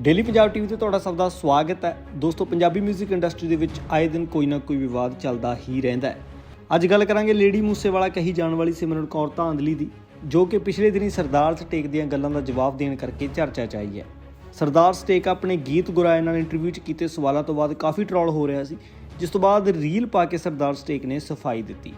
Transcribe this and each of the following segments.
Daily Punjab TV ਤੇ ਤੁਹਾਡਾ ਸਭ ਦਾ ਸਵਾਗਤ ਹੈ। ਦੋਸਤੋ, ਪੰਜਾਬੀ 뮤직 ਇੰਡਸਟਰੀ ਦੇ ਵਿੱਚ ਆਏ ਦਿਨ ਕੋਈ ਨਾ ਕੋਈ ਵਿਵਾਦ ਚੱਲਦਾ ਹੀ ਰਹਿੰਦਾ ਹੈ। ਅੱਜ ਗੱਲ ਕਰਾਂਗੇ ਲੇਡੀ ਮੂਸੇਵਾਲਾ ਕਹੀ ਜਾਣ ਵਾਲੀ ਸਿਮਰਨ ਕੌਰ ਧਾਂਦਲੀ ਦੀ, ਜੋ ਕਿ ਪਿਛਲੇ ਦਿਨੀ ਸਰਦਾਰ ਸਟੇਕ ਦੀਆਂ ਗੱਲਾਂ ਦਾ ਜਵਾਬ ਦੇਣ ਕਰਕੇ ਚਰਚਾ 'ਚ ਆਈ ਹੈ। ਸਰਦਾਰ ਸਟੇਕ ਆਪਣੇ ਗੀਤ ਗੁਰਾਏ ਨਾਲ ਇੰਟਰਵਿਊ 'ਚ ਕੀਤੇ ਸਵਾਲਾਂ ਤੋਂ ਬਾਅਦ ਕਾਫੀ ਟਰੋਲ ਹੋ ਰਿਹਾ ਸੀ, ਜਿਸ ਤੋਂ ਬਾਅਦ ਰੀਲ ਪਾ ਕੇ ਸਰਦਾਰ ਸਟੇਕ ਨੇ ਸਫ਼ਾਈ ਦਿੱਤੀ।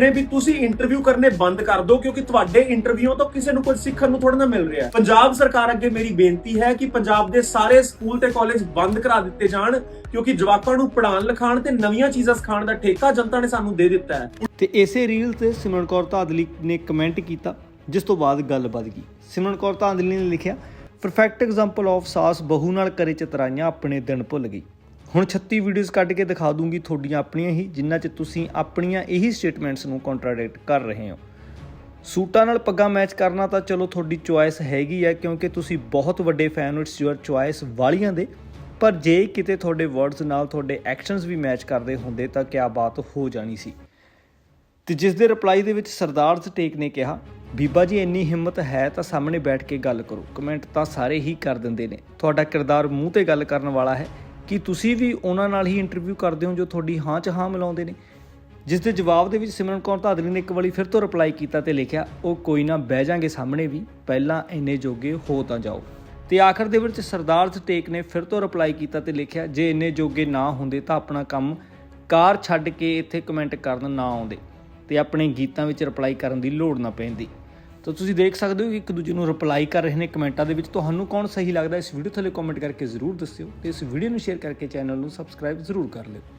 ਨੇ ਵੀ ਤੁਸੀਂ ਇੰਟਰਵਿਊ ਕਰਨੇ ਬੰਦ ਕਰ ਦਿਓ ਕਿਉਂਕਿ ਤੁਹਾਡੇ ਇੰਟਰਵਿਊਆਂ ਤੋਂ ਕਿਸੇ ਨੂੰ ਕੁਝ ਸਿੱਖਣ ਨੂੰ ਥੋੜਾ ਨਾ ਮਿਲ ਰਿਹਾ। ਪੰਜਾਬ ਸਰਕਾਰ ਅੱਗੇ ਮੇਰੀ ਬੇਨਤੀ ਹੈ ਕਿ ਪੰਜਾਬ ਦੇ ਸਾਰੇ ਸਕੂਲ ਤੇ ਕਾਲਜ ਬੰਦ ਕਰਾ ਦਿੱਤੇ ਜਾਣ ਕਿਉਂਕਿ ਜਵਾਕਾਂ ਨੂੰ ਪੜ੍ਹਾਉਣ, ਲਿਖਾਉਣ ਤੇ ਨਵੀਆਂ ਚੀਜ਼ਾਂ ਸਿਖਾਉਣ ਦਾ ਠੇਕਾ ਜਨਤਾ ਨੇ ਸਾਨੂੰ ਦੇ ਦਿੱਤਾ ਹੈ। ਤੇ ਇਸੇ ਰੀਲ ਤੇ ਸਿਮਰਨ ਕੌਰ ਧਾਂਦਲੀ ਨੇ ਕਮੈਂਟ ਕੀਤਾ, ਜਿਸ ਤੋਂ ਬਾਅਦ ਗੱਲ ਵੱਧ ਗਈ। ਸਿਮਰਨ ਕੌਰ ਧਾਂਦਲੀ ਨੇ ਲਿਖਿਆ ਪਰਫੈਕਟ ਐਗਜ਼ਾਮਪਲ ਆਫ ਸਾਸ ਬਹੂ ਨਾਲ ਕਰੇ ਚਤਰਾਈਆਂ ਆਪਣੇ ਦਿਨ ਭੁੱਲ ਗਈ। ਹੁਣ 36 ਵੀਡੀਓਜ਼ ਕੱਢ ਕੇ ਦਿਖਾ ਦੂੰਗੀ ਤੁਹਾਡੀਆਂ ਆਪਣੀਆਂ ਹੀ ਜਿਨ੍ਹਾਂ 'ਚ ਤੁਸੀਂ ਆਪਣੀਆਂ ਇਹੀ ਸਟੇਟਮੈਂਟਸ ਨੂੰ ਕੰਟਰਾਡਿਕਟ ਕਰ ਰਹੇ ਹੋ। ਸੂਟਾਂ ਨਾਲ ਪੱਗਾਂ ਮੈਚ ਕਰਨਾ ਤਾਂ ਚਲੋ ਤੁਹਾਡੀ ਚੁਆਇਸ ਹੈਗੀ ਹੈ ਕਿਉਂਕਿ ਤੁਸੀਂ ਬਹੁਤ ਵੱਡੇ ਫੈਨ ਹੋ ਇਟਸ ਯੂਅਰ ਚੁਆਇਸ ਵਾਲੀਆਂ ਦੇ। ਪਰ ਜੇ ਕਿਤੇ ਤੁਹਾਡੇ ਵਰਡਸ ਨਾਲ ਤੁਹਾਡੇ ਐਕਸ਼ਨਸ ਵੀ ਮੈਚ ਕਰਦੇ ਹੁੰਦੇ ਤਾਂ ਕਿਆ ਬਾਤ ਹੋ ਜਾਣੀ ਸੀ। ਤੇ ਜਿਸ ਦੇ ਰਿਪਲਾਈ ਦੇ ਵਿੱਚ ਸਰਦਾਰ ਸਟੇਕ ਨੇ ਕਿਹਾ, ਬੀਬਾ ਜੀ ਇੰਨੀ ਹਿੰਮਤ ਹੈ ਤਾਂ ਸਾਹਮਣੇ ਬੈਠ ਕੇ ਗੱਲ ਕਰੋ। ਕਮੈਂਟ ਤਾਂ ਸਾਰੇ ਹੀ ਕਰ ਦਿੰਦੇ ਨੇ। ਤੁਹਾਡਾ ਕਿਰਦਾਰ ਮੂੰਹ ਤੇ ਗੱਲ ਕਰਨ ਵਾਲਾ ਹੈ। ਕਿ ਤੁਸੀਂ ਵੀ ਉਹਨਾਂ ਨਾਲ ਹੀ ਇੰਟਰਵਿਊ ਕਰਦੇ ਹੋ ਜੋ ਤੁਹਾਡੀ ਹਾਂ 'ਚ ਹਾਂ ਮਿਲਾਉਂਦੇ ਨੇ। ਜਿਸ ਦੇ ਜਵਾਬ ਦੇ ਵਿੱਚ ਸਿਮਰਨ ਕੌਰ ਧਾਦਲੀ ਨੇ ਇੱਕ ਵਾਰੀ ਫਿਰ ਤੋਂ ਰਿਪਲਾਈ ਕੀਤਾ ਤੇ ਲਿਖਿਆ, ਉਹ ਕੋਈ ਨਾ, ਬਹਿ ਜਾਾਂਗੇ ਸਾਹਮਣੇ ਵੀ, ਪਹਿਲਾਂ ਇੰਨੇ ਜੋਗੇ ਹੋ ਤਾਂ ਜਾਓ। ਤੇ ਆਖਰ ਦੇ ਵਿੱਚ ਸਰਦਾਰ ਸਟੇਕ ਨੇ ਫਿਰ ਤੋਂ ਰਿਪਲਾਈ ਕੀਤਾ ਤੇ ਲਿਖਿਆ, ਜੇ ਇੰਨੇ ਜੋਗੇ ਨਾ ਹੁੰਦੇ ਤਾਂ ਆਪਣਾ ਕੰਮ ਕਾਰ ਛੱਡ ਕੇ ਇੱਥੇ ਕਮੈਂਟ ਕਰਨ ਨਾ ਆਉਂਦੇ ਤੇ ਆਪਣੇ ਗੀਤਾਂ ਵਿੱਚ ਰਿਪਲਾਈ ਕਰਨ ਦੀ ਲੋੜ ਨਾ ਪੈਂਦੀ। ਤਾਂ ਤੁਸੀਂ ਦੇਖ ਸਕਦੇ ਹੋ ਕਿ ਇੱਕ ਦੂਜੇ ਨੂੰ ਰਿਪਲਾਈ ਕਰ ਰਹੇ ਨੇ ਕਮੈਂਟਾਂ ਦੇ ਵਿੱਚ। ਤੁਹਾਨੂੰ ਕੌਣ ਸਹੀ ਲੱਗਦਾ ਇਸ ਵੀਡੀਓ ਥੱਲੇ ਕਮੈਂਟ ਕਰਕੇ ਜ਼ਰੂਰ ਦੱਸਿਓ ਤੇ ਇਸ ਵੀਡੀਓ ਨੂੰ ਸ਼ੇਅਰ ਕਰਕੇ ਚੈਨਲ ਨੂੰ ਸਬਸਕ੍ਰਾਈਬ ਜ਼ਰੂਰ ਕਰ ਲਿਓ।